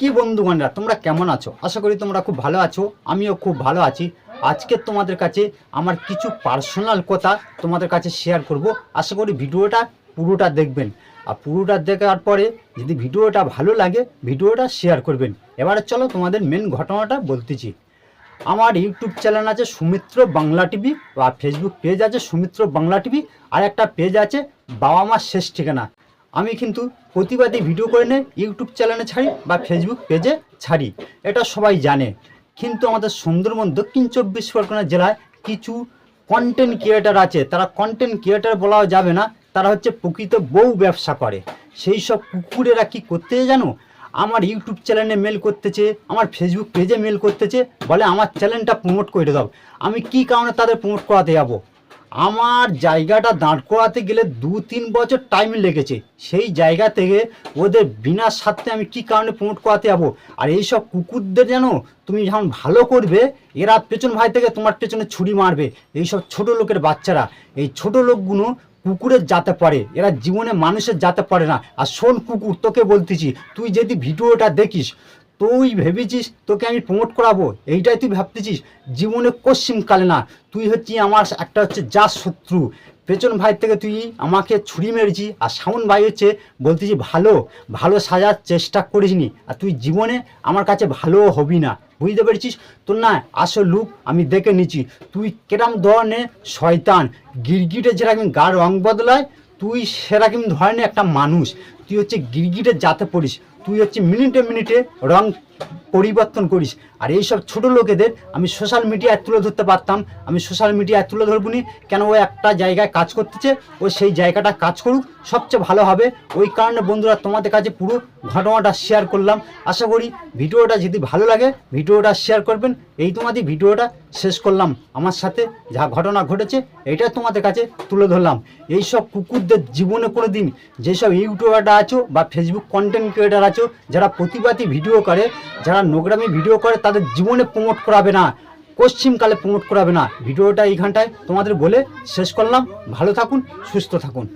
কি বন্ধুগণরা তোমরা কেমন আছো? আশা করি তোমরা খুব ভালো আছো, আমিও খুব ভালো আছি। আজকে তোমাদের কাছে আমার কিছু পার্সোনাল কথা তোমাদের কাছে শেয়ার করব। আশা করি ভিডিওটা পুরোটা দেখবেন। আর পুরোটা দেখার পরে যদি ভিডিওটা ভালো লাগে, ভিডিওটা শেয়ার করবেন। এবারে চলো তোমাদের মেন ঘটনাটা বলতেছি। আমার ইউটিউব চ্যানেল আছে সুমিত্র বাংলা টিভি বা ফেসবুক পেজ আছে সুমিত্র বাংলা টিভি আর একটা পেজ আছে বাবা মার শেষ ঠিকানা। আমি কিন্তু প্রতিবাদী ভিডিও করে নে ইউটিউব চ্যানেলে ছাড়ি বা ফেসবুক পেজে ছাড়ি। এটা সবাই জানে। কিন্তু আমাদের সুন্দরবন দক্ষিণ চব্বিশ পরগনা জেলায় কিছু কন্টেন্ট ক্রিয়েটার আছে। তারা কন্টেন্ট ক্রিয়েটার বলাও যাবে না। তারা হচ্ছে প্রকৃত বউ ব্যবসা করে। সেই সব কুকুরেরা কি করতে জানো? আমার ইউটিউব চ্যানেলে মেল করতেছে, আমার ফেসবুক পেজে মেল করতেছে, বলে আমার চ্যানেলটা প্রমোট করে দাও। আমি কি কারণে তাদের প্রমোট করাতে যাব? আমার জায়গাটা দাঁড় করাতে গেলে দু তিন বছর টাইম লেগেছে। সেই জায়গা থেকে ওদের বিনা স্বার্থে আমি কি কারণে প্রমোট করাতে যাব? আর এইসব কুকুরদের যেন তুমি যখন ভালো করবে, এরা পেছন ভাই থেকে তোমার পেছনে ছুরি মারবে। এইসব ছোট লোকের বাচ্চারা, এই ছোট লোকগুলো কুকুরের যাতে পারে, এরা জীবনে মানুষের যাতে পারে না। আর শোন কুকুর, তোকে বলতেছি, তুই যদি ভিডিওটা দেখিস তুই ভেবেছিস তোকে আমি প্রমোট করাবো? এইটাই তুই ভাবতেছিস? জীবনে কালে না। তুই হচ্ছি আমার একটা হচ্ছে যা শত্রু। পেছন ভাই থেকে তুই আমাকে ছুরি মেরেছি, আর সামন ভাই হচ্ছে বলতেছি, ভালো ভালো সাজার চেষ্টা করিসনি আর তুই জীবনে আমার কাছে ভালো হবি না। বুঝতে পেরেছিস? তোর না আসল লুক আমি দেখে নিচ্ছি তুই কেরাম ধরনের শয়তান। গিরগিটে যেরকম গা রং বদলায়, তুই সেরকম ধরনের একটা মানুষ। তুই হচ্ছে গিরগিটে যাতে পড়িস, তুই হচ্ছে মিনিটে মিনিটে রং পরিবর্তন করিস। আর এইসব ছোট লোকেদের আমি সোশ্যাল মিডিয়ায় তুলে ধরতে পারতাম, আমি সোশ্যাল মিডিয়ায় তুলে ধরবনি কেন ও একটা জায়গায় কাজ করতেছে, ও সেই জায়গাটা কাজ করুক, সবচেয়ে ভালো হবে। ওই কারণে বন্ধুরা তোমাদের কাছে পুরো ঘটনাটা শেয়ার করলাম। আশা করি ভিডিওটা যদি ভালো লাগে, ভিডিওটা শেয়ার করবেন। এই তোমাদের ভিডিওটা শেষ করলাম। আমার সাথে যা ঘটনা ঘটেছে এটা তোমাদের কাছে তুলে ধরলাম। এইসব কুকুরদের জীবনে কোনো দিন যেসব ইউটিউবাররা আছো বা ফেসবুক কন্টেন্ট ক্রিয়েটার আছো, যারা প্রতিবাদী ভিডিও করে, যারা নোগ্রামি ভিডিও করে, তাদের জীবনে প্রমোট করাবে না পশ্চিমকালে প্রমোট করাবে না। ভিডিওটা এইখানটায় তোমাদের বলে শেষ করলাম। ভালো থাকুন, সুস্থ থাকুন।